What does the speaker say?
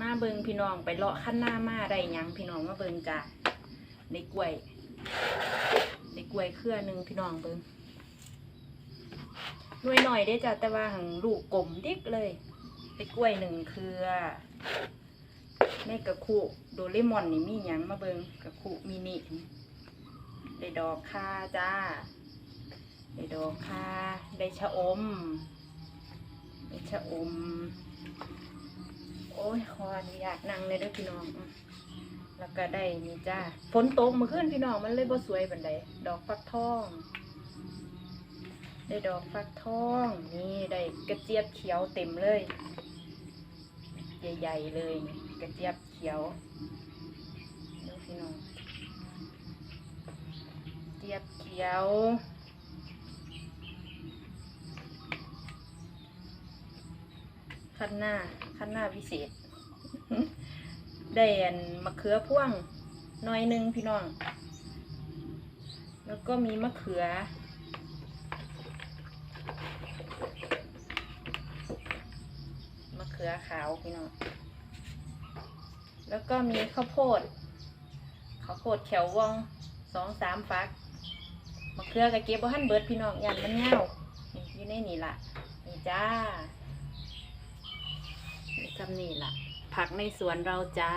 มาเบิงพี่น้องไปเลาะขั้นหน้ามาได้ยังพี่น้องมาเบิงจ้ะในกล้วยในกล้วยเครือหนึ่งพี่น้องเบิงหน่วยหน่อยได้จ้ะแต่ว่าหังลูกกลมดิกเลยในกล้วยหนึ่งเครือในกระคุโดเรมอนนี่มียังมาเบิงกระคุมินิได้ดอกค่าจ้าได้ดอกค่าได้ชะอมได้ชะอม อ้ยขออนุญาตนั่งเลยเด้วยพี่น้อง แล้วก็ได้นี่จ้าฝนตกเมื่อคืนพี่น้องมันเลยบ่สวยบันไดดอกฟักทอง ได้ดอกฟักทอง นี่ได้กระเจี๊ยบเขียวเต็มเลย ใหญ่ๆเลยกระเจี๊ยบเขียวดูพี่น้องเจี๊ยบเขียวขั้นหน้าขั้นหน้าวิเศษ ได้อันมะเขือพ่วงหน้อยหนึ่งพี่น้อง แล้วก็มีมะเขือ มะเขือขาวพี่น้อง แล้วก็มีข้าวโพด ข้าวโพดแขววองสองสามฟัก มะเขือกะเก็บบ่ทันเบิดพี่น้องยันมันเงานี่อยู่ในนี่ล่ะ นี่จ้าจำนี่ล่ะ ผักในสวนเราจ้า